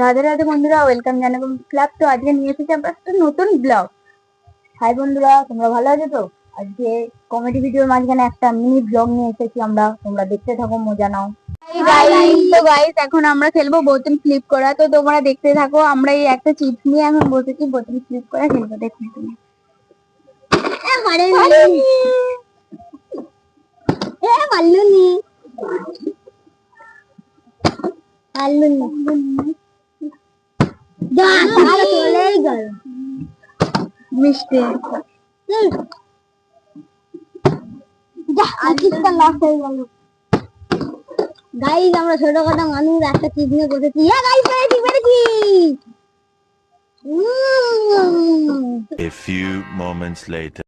রাধে রাধে বন্ধুরা ওয়েলকাম জানাব ক্লাব তো আজকে নিয়ে এসেছি আমরা একটা নতুন ব্লগ হাই বন্ধুরা তোমরা ভালো আছো তো? আজকে কমেডি ভিডিওর মাঝখানে একটা মিনি ব্লগ নিয়ে এসেছি আমরা। তোমরা দেখতে থাকো মজা নাও। তো গাইস এখন আমরা খেলব বোতল ফ্লিপ করা। তো তোমরা দেখতে থাকো আমরা এই একটা চিপস নিয়ে এখন বসেছি বোতল ফ্লিপ করা খেলব দেখুন তুমি। যা তাহলে চলেই গেল। মিষ্টি। গাইজ আমরা মানুষ একটা চিপ নিয়ে বসেছি। হ্যাঁ গাইজ পেরেছি পেরেছি। A few moments later.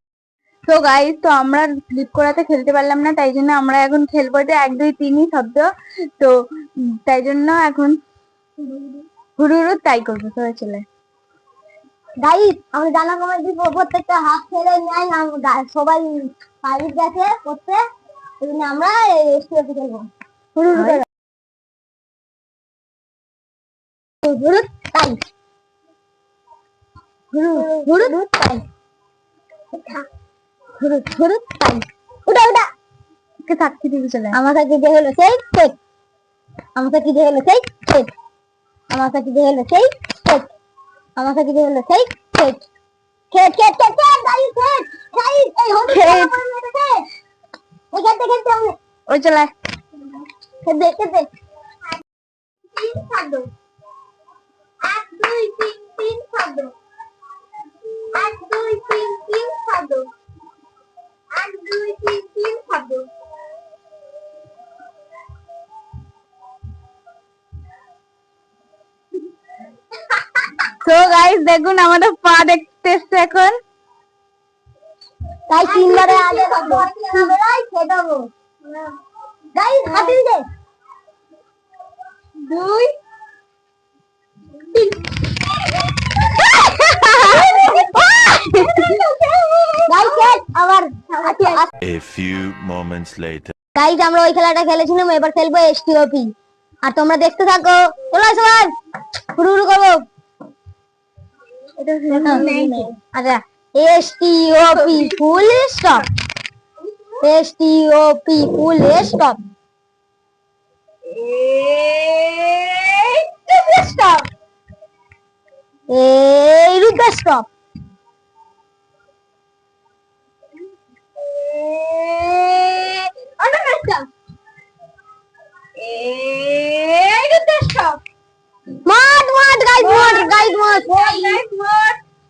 তো গাইজ তো আমরা ফ্লিপ করাতে খেলতে পারলাম না তাই জন্য আমরা এখন খেলব এটা এক দুই তিনই শব্দ। তো তাই জন্য এখন হুড়ু হুড়ু তাই করব সবাই চলে। গাইজ আমরা জানা কমেডি প্রত্যেকটা হাফ ছেড়ে নেয় সবাই পারিস গেছে করতে আমরা রেস্টুরেন্টে খেলব তাই। তাই। হুড়ু হুড়ু তাই। উঠা উঠা। কে সাক্ষী দিবি চলে। আমার সাথে যে হলো সেই আমার সাথে যে হলো সেই। আমার কাছে যে হলো সেই সেট আমার কাছে যে হলো সেই সেট খেট খেট খেট খেট গাড়ি খেট গাড়ি এই হলো খেট ওই খেলতে খেলতে আমি ওই চলে খেতে খেতে তো গাইস দেখুন আমাদের পা দেখতে এসছে এখন। তাই তিনবারে আগে খেটাবো গাইস হাতে দে দুই। তিন গাইস আবার A few moments later. Guys আমরা ওই খেলাটা খেলেছিলাম এবার খেলব এসটিওপি আর তোমরা দেখতে থাকো। চলো সবাই শুরু শুরু করব আচ্ছা S T O P full stop S T O P full stop stop এই রুদ্র স্টপ স্টপ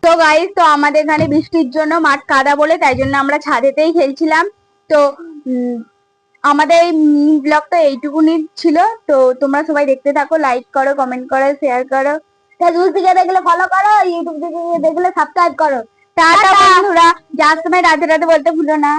তো গাইস তো আমাদের এখানে বৃষ্টির জন্য মাঠ কাদা বলে তাই জন্য আমরা ছাদেতেই খেলছিলাম। তো আমাদের এই ব্লগটা এইটুকুনি ছিল। তো তোমরা সবাই দেখতে থাকো লাইক করো কমেন্ট করো শেয়ার করো। ফেসবুক থেকে দেখলে ফলো করো ইউটিউব থেকে দেখলে সাবস্ক্রাইব করো। টাটা বন্ধুরা। যার সময় রাতে রাতে বলতে ভুলো না।